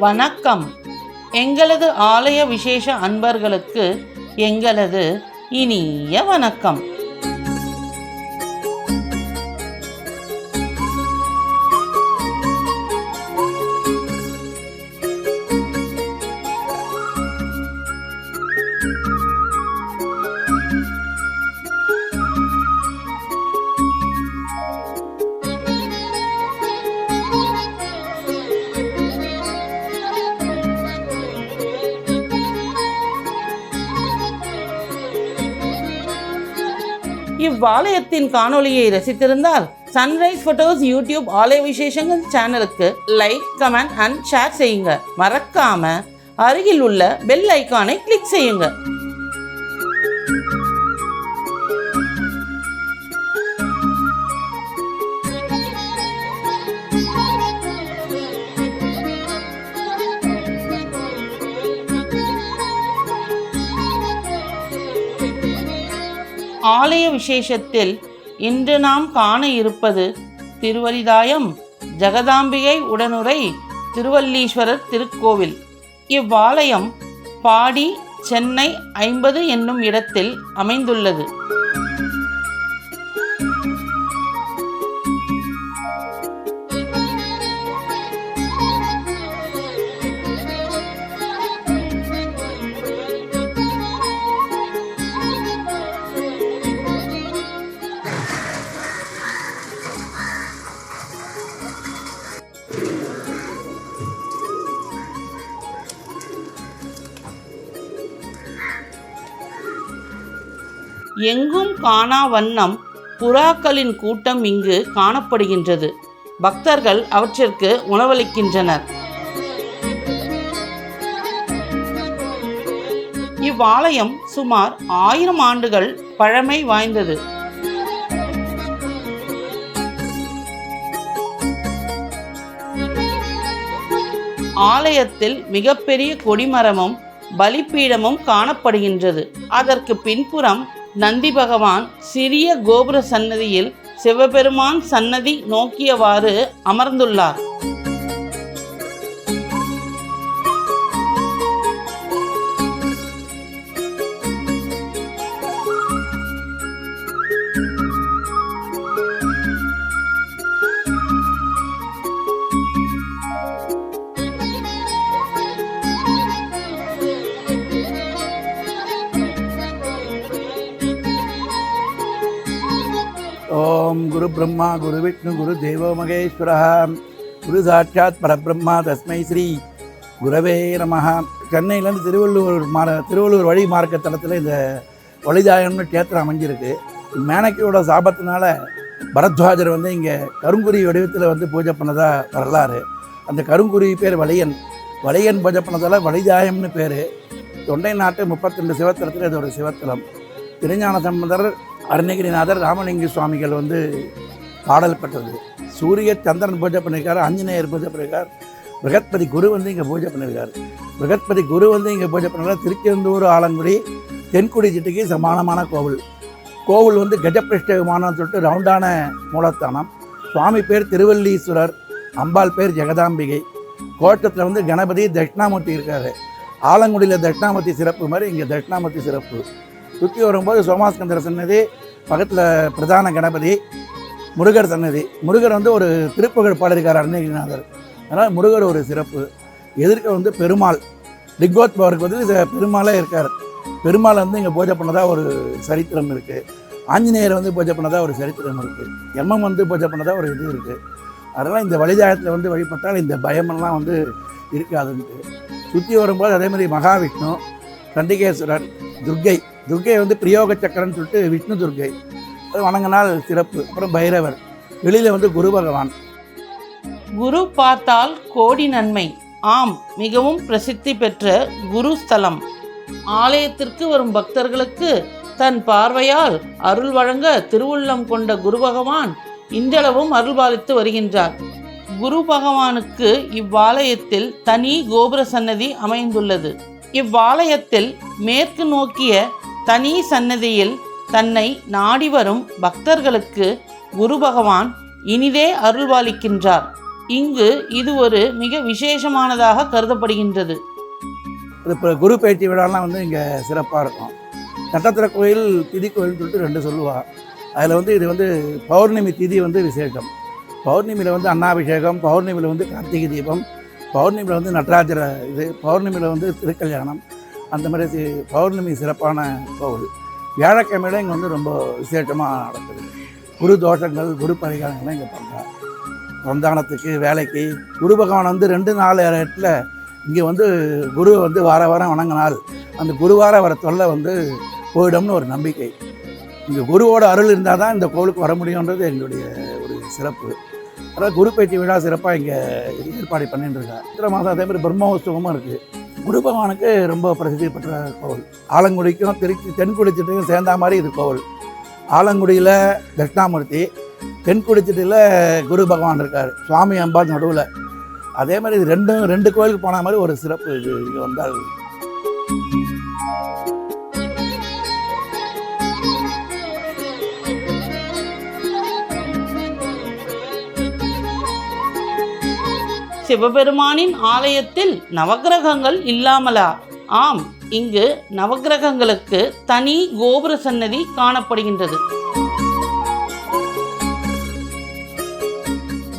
வணக்கம். எங்களது ஆலய விசேஷ அன்பர்களுக்கு எங்களது இனிய வணக்கம். இவ்வாலயத்தின் காணொளியை ரசித்திருந்தால் சன்ரைஸ் ஃபோட்டோஸ் யூடியூப் ஆலய விசேஷங்கள் சேனலுக்கு லைக் கமெண்ட் அண்ட் ஷேர் செய்யுங்க. மறக்காம அருகில் உள்ள பெல் ஐக்கானை கிளிக் செய்யுங்க. ஆலய விசேஷத்தில் இன்று நாம் காண இருப்பது திருவரிதாயம் ஜெகதாம்பிகை உடனுரை திருவல்லீஸ்வரர் திருக்கோவில். இவ்வாலயம் பாடி சென்னை ஐம்பது என்னும் இடத்தில் அமைந்துள்ளது. எங்கும் காணா வண்ணம் புறாக்களின் கூட்டம் இங்கு காணப்படுகின்றது. பக்தர்கள் அவற்றிற்கு உணவளிக்கின்றனர். இவ்வாலயம் சுமார் ஆயிரம் ஆண்டுகள் பழமை வாய்ந்தது. ஆலயத்தில் மிகப்பெரிய கொடிமரமும் பலிப்பீடமும் காணப்படுகின்றது. அதற்கு பின்புறம் நந்தி பகவான் சிறிய கோபுர சன்னதியில் சிவபெருமான் சன்னதி நோக்கியவாறு அமர்ந்துள்ளார். ஓம் குரு பிரம்மா குரு விஷ்ணு குரு தேவோ மகேஸ்வர குரு சாட்சாத் பரபிரம்மா தஸ்மை ஸ்ரீ குரவே நமஹ சென்னையிலேருந்து திருவள்ளுவர் மார திருவள்ளூர் வழி மார்க்க தளத்தில் இந்த வழிதாயம்னு கேத்திரம் அமைஞ்சிருக்கு. மேனக்கியோட சாபத்தினால பரத்வாஜர் வந்து இங்கே கருங்குருவி வடிவத்தில் வந்து பூஜை பண்ணதாக வரலாறு. அந்த கருங்குருவி பேர் வளையன் வளையன் பூஜை பண்ணதால் வழிதாயம்னு பேர். தொண்டை நாட்டு முப்பத்திரெண்டு சிவத்தலத்தில் இது ஒரு சிவத்தலம். திருஞான சம்பந்தர் அருணகிரிநாதர் ராமலிங்க சுவாமிகள் வந்து பாடல் பெற்றது. சூரிய சந்திரன் பூஜை பண்ணியிருக்காரு ஆஞ்சநேயர் பூஜை பண்ணியிருக்கார் பிரகத்பதி குரு வந்து இங்கே பூஜை பண்ணியிருக்காரு பிரகத்பதி குரு வந்து இங்கே பூஜை பண்ணிருக்காரு திருச்செந்தூர் ஆலங்குடி தென்குடி சிட்டிக்கு சமானமான கோவில். கோவில் வந்து கஜபிருஷ்ட சொல்லிட்டு ரவுண்டான மூலஸ்தானம். சுவாமி பேர் திருவல்லீஸ்வரர் அம்பாள் பேர் ஜெகதாம்பிகை. கோட்டத்தில் வந்து கணபதி தட்சிணாமூர்த்தி இருக்காரு. ஆலங்குடியில் தட்சிணாமூர்த்தி சிறப்பு மாதிரி இங்கே தட்சிணாமூர்த்தி சிறப்பு. சுற்றி வரும்போது சோமாஸ்கந்தர் சன்னதி பக்கத்தில் பிரதான கணபதி முருகர் சன்னதி. முருகர் வந்து ஒரு திருப்புகழ் பாடியிருக்கார் அருணகிரிநாதர். அதனால் முருகர் ஒரு சிறப்பு. எதிர்க்க வந்து பெருமாள். லிங்கோத்பவருக்கு வந்து பெருமாளே இருக்கார். பெருமாள் வந்து இங்கே பூஜை பண்ணதாக ஒரு சரித்திரம் இருக்குது ஆஞ்சநேயர் வந்து பூஜை பண்ணதாக ஒரு சரித்திரம் இருக்குது எம்மம் வந்து பூஜை பண்ணதாக ஒரு இது இருக்குது அதனால் இந்த வழிதாயத்தில் வந்து வழிபட்டால் இந்த பயமெல்லாம் வந்து இருக்காதுன்ட்டு. சுற்றி வரும்போது அதே மாதிரி மகாவிஷ்ணு சண்டிகேஸ்வரர் துர்க்கை துர்க்கை வந்து பிரியோக சக்கரன்னு சொல்லிட்டு விஷ்ணு துர்கை. வணங்கினால் சிறப்பு. அப்புறம் பைரவர். வெளியில் வந்து குரு பகவான். குரு பார்த்தால் கோடி நன்மை. ஆம் மிகவும் பிரசித்தி பெற்ற குரு ஸ்தலம். ஆலயத்திற்கு வரும் பக்தர்களுக்கு தன் பார்வையால் அருள் வழங்க திருவுள்ளம் கொண்ட குரு பகவான் இன்றளவும் அருள்பாலித்து வருகின்றார். குரு பகவானுக்கு இவ்வாலயத்தில் தனி கோபுர சன்னதி அமைந்துள்ளது. இவ்வாலயத்தில் மேற்கு நோக்கிய தனி சன்னதியில் தன்னை நாடி வரும் பக்தர்களுக்கு குரு பகவான் இனிதே அருள்வாளிக்கின்றார். இங்கு இது ஒரு மிக விசேஷமானதாக கருதப்படுகின்றது. இது இப்போ குரு பயிற்சி விழாலாம் வந்து இங்கே சிறப்பாக இருக்கும். நட்சத்திர கோயில் திதி கோயில்னு சொல்லிட்டு ரெண்டு சொல்லுவாள் அதில் வந்து இது வந்து பௌர்ணமி திதி வந்து விசேஷம். பௌர்ணமியில் வந்து அன்னாபிஷேகம் பௌர்ணமியில் வந்து கார்த்திகை தீபம் பௌர்ணமியில் வந்து நடராஜர இது பௌர்ணமியில் வந்து திருக்கல்யாணம் அந்த மாதிரி பௌர்ணமி சிறப்பான கோவில். வியாழக்கிழமையில இங்கே வந்து ரொம்ப விசேஷமாக நடக்குது. குரு தோஷங்கள் குரு பரிகாரங்கள்லாம் இங்கே பண்ணுறாங்க. சந்தானத்துக்கு வேலைக்கு குரு பகவான் வந்து ரெண்டு நாலு இடத்துல இங்கே வந்து குரு வந்து வார வாரம் வணங்கினால் அந்த குருவார வர தொல்லை வந்து போயிடும்னு ஒரு நம்பிக்கை. இங்கே குருவோட அருள் இருந்தால் தான் இந்த கோவிலுக்கு வர முடியுன்றது எங்களுடைய ஒரு சிறப்பு. அதாவது குரு பயிற்சி விழா சிறப்பாக இங்கே ஏற்பாடு பண்ணிட்டு இருக்காங்க. சித்திரை மாதம் அதே மாதிரி பிரம்மோத்சவமும் இருக்குது குரு பகவானுக்கு ரொம்ப பிரசித்தி பெற்ற கோவில். ஆலங்குடிக்கும் திருச்சி தென்குடிச்சிட்டையும் சேர்ந்த மாதிரி இது கோவில். ஆலங்குடியில் தட்சிணாமூர்த்தி தென்குடிச்சிட்டில் குரு பகவான் இருக்கார். சுவாமி அம்பாள் நடுவில். அதே மாதிரி இது ரெண்டும் ரெண்டு கோயிலுக்கு போன மாதிரி ஒரு சிறப்பு இது இங்கே வந்தால். சிவபெருமானின் ஆலயத்தில் நவக்கிரகங்கள் இல்லாமலா? ஆம் இங்கு நவக்கிரகங்களுக்கு தனி கோபுர சன்னதி காணப்படுகின்றது.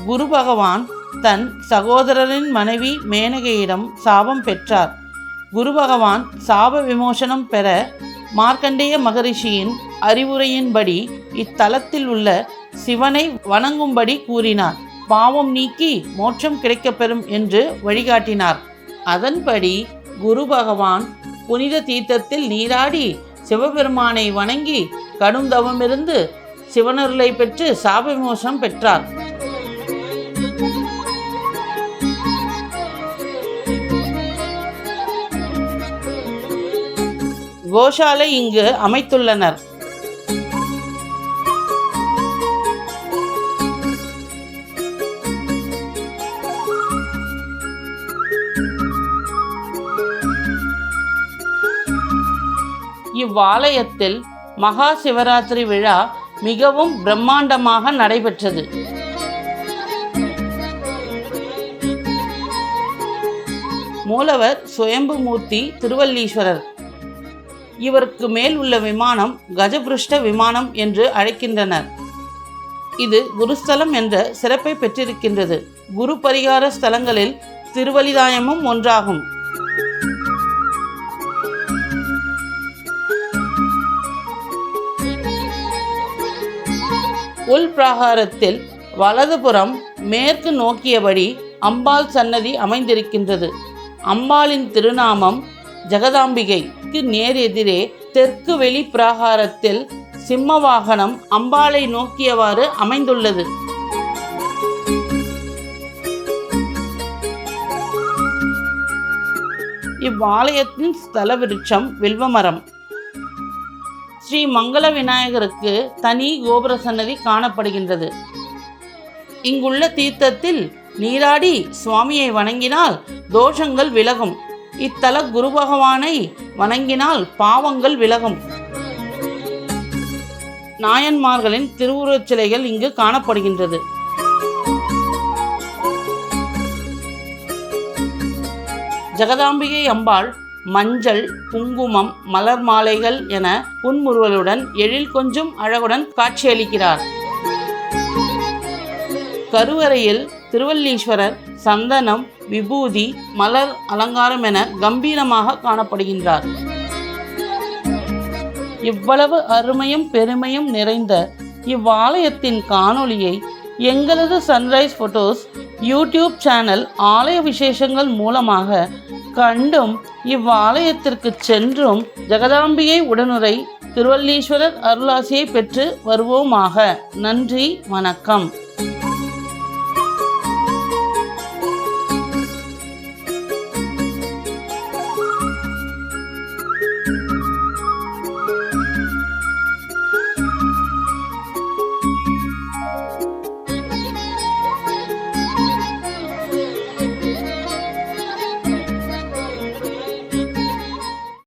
குரு பகவான் தன் சகோதரரின் மனைவி மேனகையிடம் சாபம் பெற்றார். குரு பகவான் சாப விமோசனம் பெற மார்க்கண்டேய மகரிஷியின் அறிவுரையின்படி இத்தலத்தில் உள்ள சிவனை வணங்கும்படி கூறினார். பாவம் நீக்கி மோட்சம் கிடைக்கப்பெறும் என்று வழிகாட்டினார். அதன்படி குரு பகவான் புனித தீர்த்தத்தில் நீராடி சிவபெருமானை வணங்கி கடும் தவமிருந்து சிவனருளை பெற்று சாப பெற்றார். கோஷாலை இங்கு அமைத்துள்ளனர். இவ்வாலயத்தில் மகா சிவராத்திரி விழா மிகவும் பிரம்மாண்டமாக நடைபெற்றது. மூலவர் சுயம்புமூர்த்தி திருவல்லீஸ்வரர். இவருக்கு மேல் உள்ள விமானம் கஜபிருஷ்ட விமானம் என்று அழைக்கின்றனர். இது குருஸ்தலம் என்ற சிறப்பை பெற்றிருக்கின்றது. குரு பரிகார ஸ்தலங்களில் திருவலிதாயமும் ஒன்றாகும். உள் பிராகாரத்தில் வலதுபுறம் மேற்கு நோக்கியபடி அம்பாள் சன்னதி அமைந்திருக்கின்றது. அம்பாளின் திருநாமம் ஜெகதாம்பிகைக்கு நேர் எதிரே தெற்கு வெளி பிராகாரத்தில் சிம்ம வாகனம் அம்பாளை நோக்கியவாறு அமைந்துள்ளது. இவ்வாலயத்தின் ஸ்தல விருட்சம் வில்வமரம். ஸ்ரீ மங்கள விநாயகருக்கு தனி கோபுர சன்னதி காணப்படுகின்றது. இங்குள்ள தீர்த்தத்தில் நீராடி சுவாமியை வணங்கினால் தோஷங்கள் விலகும். இத்தல குரு பகவானை வணங்கினால் பாவங்கள் விலகும். நாயன்மார்களின் திருவுருவச் சிலைகள் இங்கு காணப்படுகின்றது. ஜெகதாம்பிகை அம்பாள் மஞ்சள் குங்குமம் மலர் மாலைகள் என புன்முறுவலுடன் எழில் கொஞ்சம் அழகுடன் காட்சியளிக்கிறார். கருவறையில் திருவல்லீஸ்வரர் சந்தனம் விபூதி மலர் அலங்காரம் என கம்பீரமாக காணப்படுகின்றார். இவ்வளவு அருமையும் பெருமையும் நிறைந்த இவ்வாலயத்தின் காணொளியை எங்களது சன்ரைஸ் ஃபோட்டோஸ் யூடியூப் சேனல் ஆலய விசேஷங்கள் மூலமாக கண்டும் இவ்வாலயத்திற்கு சென்றும் ஜெகதாம்பிகை உடனுரை திருவல்லீஸ்வரர் அருளாசியை பெற்று வருவோமாக. நன்றி வணக்கம்.